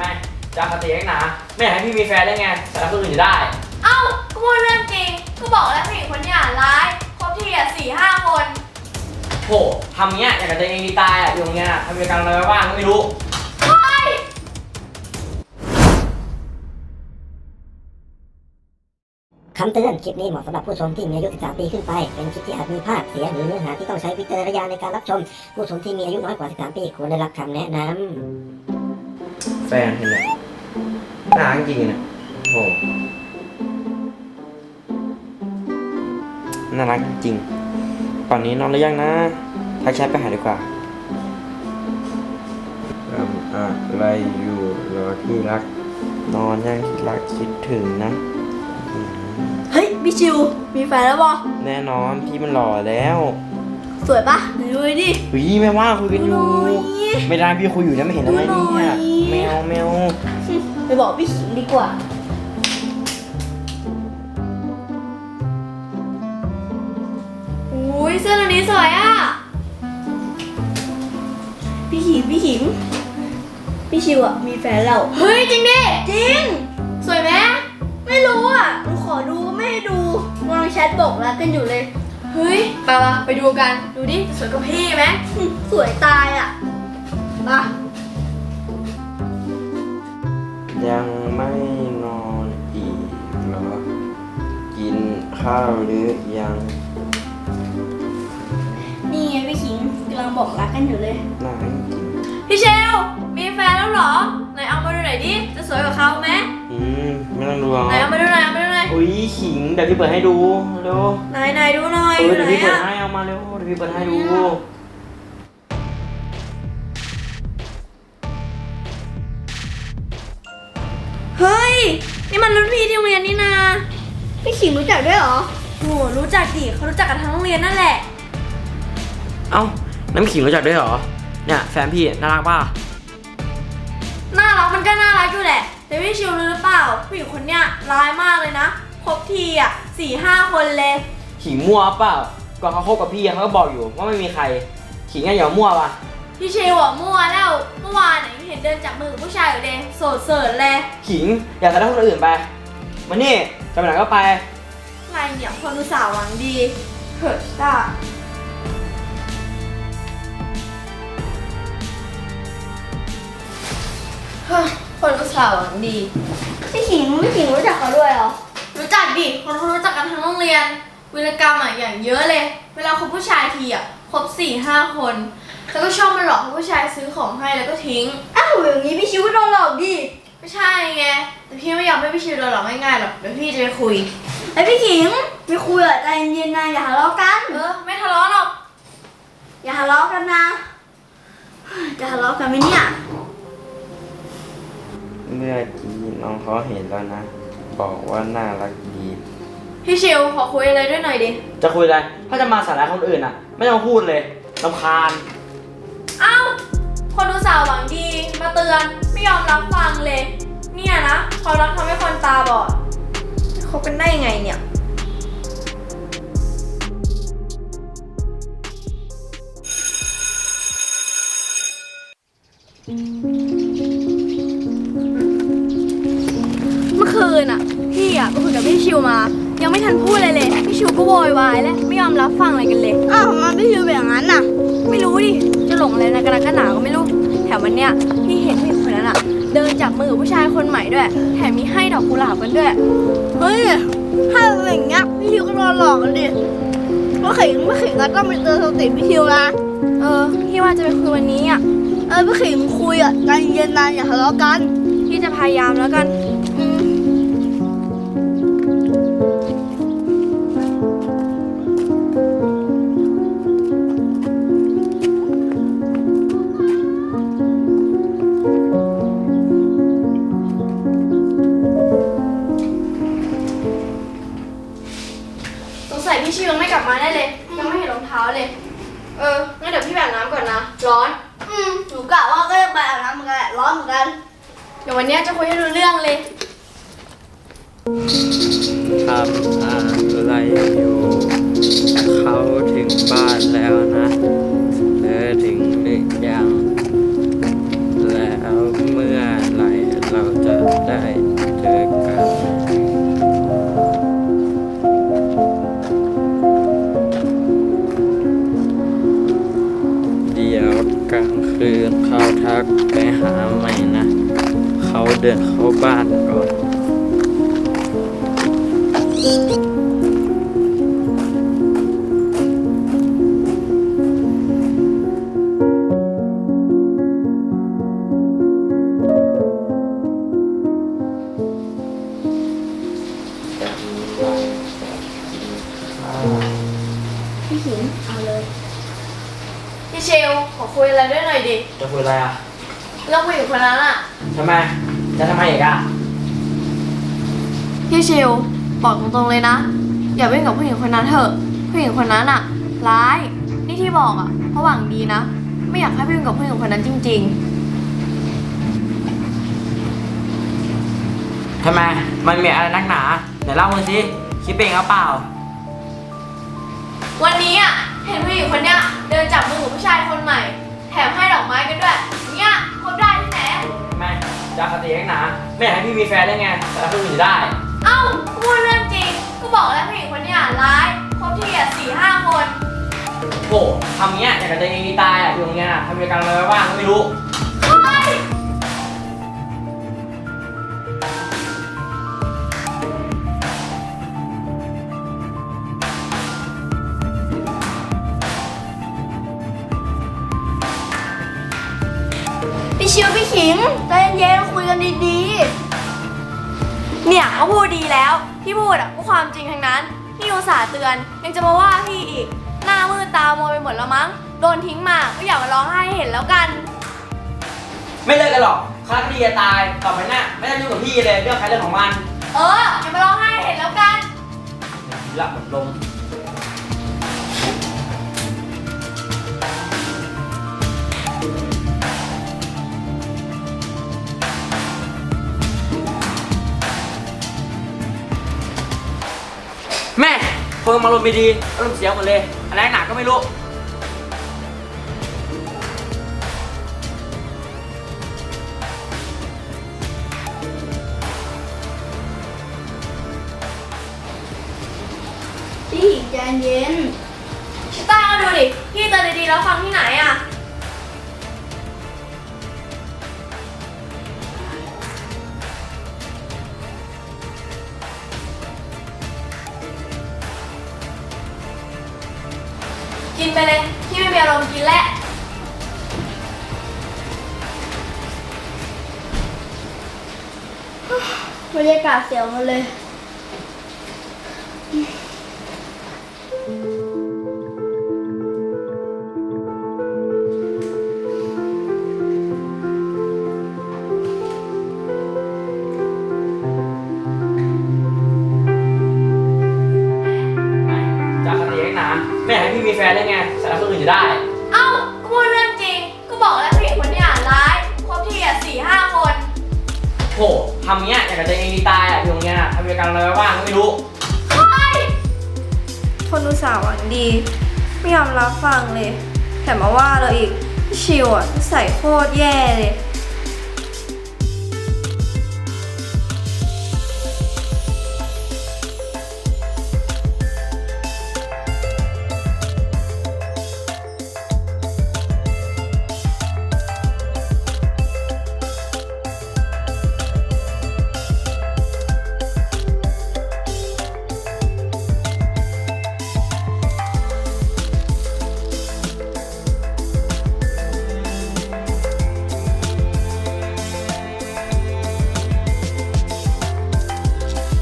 ไมจะปฏิเสธหนาไม่อยากให้พี่มีแฟนได้ไงแต่รักคนอื่นอยู่ได้ เอ้าก็พูดเรื่องจริง ก็บอกแล้วผู้หญิงคนเนี้ยร้ายครบทีอะสี่ห้าคนโหทำเงี้ยอยากกับตัวเองดีตายอะอยู่ตรงเนี้ยทำกิจกรรมอะไรไว้บ้างก็ไม่รู้ เฮ้ยคำเตือน คลิปนี้เหมาะสำหรับผู้ชมที่มีอายุ 13 ปีขึ้นไป เป็นคลิปที่อาจมีภาพเสียงหรือเนื้อหาที่ต้องใช้วิจารณญาณในการรับชม ผู้ชมที่มีอายุน้อยกว่า 13 ปีควรได้รับคำแนะนำ แฟนเห็นไหมน่ารักจริงๆนะโหน่ารักจริงป่านนี้นอนหรือยังนะทักแชทไปหาดีกว่าทำอะไรอยู่เหรอที่รัก นอนยังที่รักคิดถึงนะ เฮ้ยพี่ชิว มีแฟนแล้วบอแน่นอนพี่มันหล่อแล้ว สวยปะไหนดูดิ เฮ้ยไม่ว่าคุยกันอยู่ดูหน่อยไม่ได้พี่คุยอยู่นะไม่เห็นทำไมดูหน่เนี่อย ยแมวแมวไปบอกพี่ขิงดีกว่า อุ้ยเสื้อตัวนี้สวยอะ พี่ขิงพี่ขิง พี่ชิวอะมีแฟนแล้ว เฮ้ยจริงดิ จริง สวยไหมไม่รู้อะหนูขอดูก็ไม่ให้ดูกำลังแชทบอกรักกันอยู่เลย เฮ้ยไปปะไปดูกัน ดูดิ สวยกับพี่ไหมสวยตายอะมายังไม่นอนอีกเหรอ กินข้าวหรือยังนี่ไงพี่ขิงกำลังบอกรักกันอยู่เลยน่ารักจริงพี่เชล มีแฟนแล้วเหรอ ไหนเอามาดูหน่อยดิ จะสวยกว่าเขาไหมอืม ไม่ต้องดูหรอกไหนเอามาดูหน่ อยเอามาดูหน่อยอุ้ยขิงเดี๋ยวพี่เปิดให้ดูเร็วไหนไหนดูหน่อยเออดูเดี๋ไหยวนพี่เปิดอะให้เอามาเร็วเดี๋ยวพี่เปิดให้ดูเฮ้ยนี่มันรุ่นพี่ที่โรงเรียนนี่นาพี่ขิงรู้จักด้วยเหรอโหรู้จักดิเขารู้จักกันทั้งโรงเรียนนั่นแหละ เอ้าน้ำขิงรู้จักด้วยเหรอเนี่ยแฟนพี่น่ารักป่ะน่ารักมันก็น่ารักอยู่แหละแต่พี่ชิวรู้หรือเปล่าผู้หญิงคนเนี้ยร้ายมากเลยนะ ครบทีอะสี่ห้าคนเลย ขิงมั่วเปล่าก่อนเขาคบกับพี่อะเขาก็บอกอยู่ว่าไม่มีใคร ขิงอะอย่ามั่วป่ะพี่ชิวอะมั่วแล้วเมื่อวานเนี่ยเห็นเดินจับมือกับผู้ชายอยู่เลยโสดเสิร์ชเลยขิงอย่าแสดงคนอื่นไปมานี่จะไปไหนก็ไป อะไรเนี่ยคนอุตส่าห์หวังดีเหิดจ้าเฮ้ยคนอุตส่าห์หวังดี พี่ขิงพี่ขิงรู้จักเขาด้วยเหรอ รู้จักดิ คนเขารู้จักกันทั้งโรงเรียน วิรกรรมอะอย่างเยอะเลย เวลาคบผู้ชายทีอะคบสี่ห้าคน แล้วก็ชอบมาหลอกให้ผู้ชายซื้อของให้แล้วก็ทิ้ง อ้าวอย่างนี้พี่ชิวก็โดนหลอกดิไม่ใช่ไง แต่พี่ไม่ยอมให้พี่ชิวโดนหลอกง่ายๆหรอก เดี๋ยวพี่จะไปคุย ไอพี่ขิงไม่คุยอะใจเย็นๆนะอย่าทะเลาะกัน เออ ไม่ทะเลาะหรอก อย่าทะเลาะกันนะ จะทะเลาะกันไหมเนี่ย เมื่อกี้น้องเขาเห็นแล้วนะ บอกว่าน่ารักดี พี่ชิวขอคุยอะไรด้วยหน่อยดิ จะคุยอะไร ถ้าจะมาสาระคนอื่นอะ ไม่ต้องพูดเลยลำคาญ เอ้า คนอุตส่าห์หวังดี มาเตือน ไม่ยอมรับฟังเลย เนี่ยนะความรักทำให้คนตาบอดคบกันได้ยังไงเนี่ย นอะ พี่อะไปคุยกับพี่ชิวมา ยังไม่ทันพูดอะไรเลย พี่ชิวก็โวยวายแล้วไม่ยอมรับฟังอะไรกันเลย อ้าวทำไมาพี่ชิวเป็นอย่างนั้นน่ะ ไม่รู้ดิ จะหลงอะไรในกระนักกระหนาก็ไม่รู้ แถมวันเนี้ยพี่เห็นผู้หญิงคนนั้นอะเดินจับมือกับผู้ชายคนใหม่ด้วย แถมมีให้ดอกกุหลาบกันด้วย เฮ้ย ถ้าเป็นอย่างเงี้ยพี่ชิวก็โดนหลอกกันดิเมื่อขิงเมื่อขิงก็ต้องไปเตือนสติพี่ชิวนะ เออ พี่ว่าจะไปคุยวันนี้อะเออพี่ขิงคุยอะใจเย็นๆนะอย่าทะเลาะกัน พี่จะพยายามแล้วกัน เอองั้นเดี๋ยวพี่แบบน้ำก่อนนะ ร้อน อืมหนูกะว่าก็จะไปอาบน้ำเหมือนกันแหละร้อนเหมือนกัน เดี๋ยววันเนี้ยจะคุยให้รู้เรื่องเลย ทำอะไรอยู่ เขาถึงบ้านแล้วนะ เธอถึง เดินเข้าบ้านก่อนพี่ขิงเอาเลย พี่เชลขอคุยอะไรด้วยหน่อยดิจะคุยอะไรอะ เรื่องผู้หญิงคนนั้นอะทำไม จะทำไมอีกอะ พี่เชลบอกตรงๆเลยนะ อย่าไปกับผู้หญิงคนนั้นเถอะผู้หญิงคนนั้นอะร้ายนี่ที่บอกอะเพราะหวังดีนะ ไม่อยากให้พี่เป็นกับผู้หญิงคนนั้นจริง ทำไม มันมีอะไรนักหนา เดี๋ยวเล่ามาสิ คิดเป็นหรือเปล่า ๆ วันนี้อะเห็นผู้หญิงคนเนี้ยเดินจับมือกับผู้ชายคนใหม่ แถมให้ดอกไม้กันด้วย จะคตินักหนาไม่อยากให้พี่มีแฟนได้ไงแต่ถ้าพี่มีได้ เอ้าพูดเรื่องจริง ก็บอกแล้วผู้หญิงคนเนี้ยร้ายคบที่อะสี่ห้าคน โหทำเงี้ยอยากจะตัวเองตายอะอยู่ตรงเนี้ยทำกิจกรรมอะไรไว้บ้างก็ไม่รู้ พี่ชิวพี่ขิงใจเย็นๆคุยกันดีเนี่ยก็พูดดีแล้วที่พูดอะก็ความจริงทั้งนั้นพี่อุตส่าห์เตือนยังจะมาว่าพี่อีก หน้ามืดตามัวไปหมดแล้วมั้งโดนทิ้งมาก็อย่ามาร้องไห้ให้เห็นแล้วกัน ไม่เลิกกันหรอกคาคดีจะตายต่อไปหน้าไม่ต้องยุ่งกับพี่เลยเรื่องใครเรื่องของมันเอออย่ามาร้องไห้ให้เห็นแล้วกันหลับหมดลม แม่เพิ่งมาลมณ์ไม่ดีอารมณ์เสียหมดเลยอะไรหนักก็ไม่รู้ พี่ใจเย็น ชิต้าก็ดูดิ พี่เตือนดีๆแล้วฟังที่ไหนอะ กินไปเลยพี่ไม่มีอารมณ์กินแล้วบรรยากาศเสียหมดเลยำเงี้ยอยากจะเองตายอะอยู่ตรงเนี้ยทำกิจกรรมอะไรไว้บ้างก็ไม่รู้เฮ้ยคนอุตส่าห์หวังดี ไม่ยอมรับฟังเลย แถมมาว่าเราอีกชิวอะใส่โคตรแย่เลย